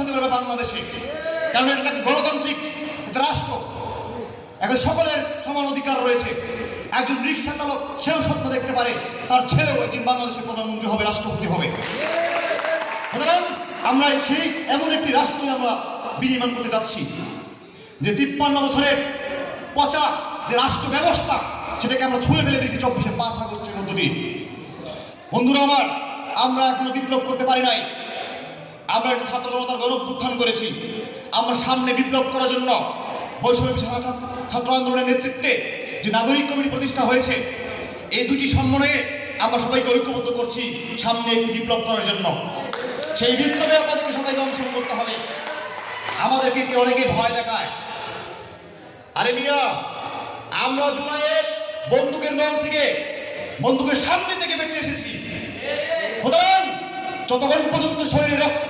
হতে পারবে বাংলাদেশে। কারণ এটা একটা গণতান্ত্রিক রাষ্ট্র। এখন সকলের সমান অধিকার রয়েছে। একজন রিক্সা চালক, সেও স্বপ্ন দেখতে পারে। তার ছেলেও একদিন বাংলাদেশের প্রধানমন্ত্রী হবে, রাষ্ট্রপতি হবে। সুতরাং আমরা সেই এমন একটি রাষ্ট্র আমরা বিনির্মাণ করতে যাচ্ছি, যে তিপ্পান্ন বছরের পচা যে রাষ্ট্র ব্যবস্থা সেটাকে আমরা ছুঁড়ে ফেলে দিয়েছি চব্বিশে পাঁচ আগস্টের মধ্য দিয়ে। বন্ধুরা আমার, আমরা এখনও বিপ্লব করতে পারি নাই। আমরা একটা ছাত্র জনতার গৌরব উত্থান করেছি। আমরা সামনে বিপ্লব করার জন্য বৈষম্য ছাত্র- আন্দোলনের নেতৃত্বে যে নাগরিক কমিটি প্রতিষ্ঠা হয়েছে, এই দুটি সমন্বয়ে আমরা সবাইকে ঐক্যবদ্ধ করছি সামনে একটি বিপ্লব করার জন্য। সেই বিপ্লবে আমাদেরকে সবাইকে অংশগ্রহণ করতে হবে। আমাদেরকে কি অনেকে ভয় দেখায়। আরে মিয়া, আমরা জুলাইয়ের বন্দুকের নল থেকে বন্দুকের সামনে থেকে বেঁচে এসেছি। যতক্ষণ পর্যন্ত শরীরে রক্ত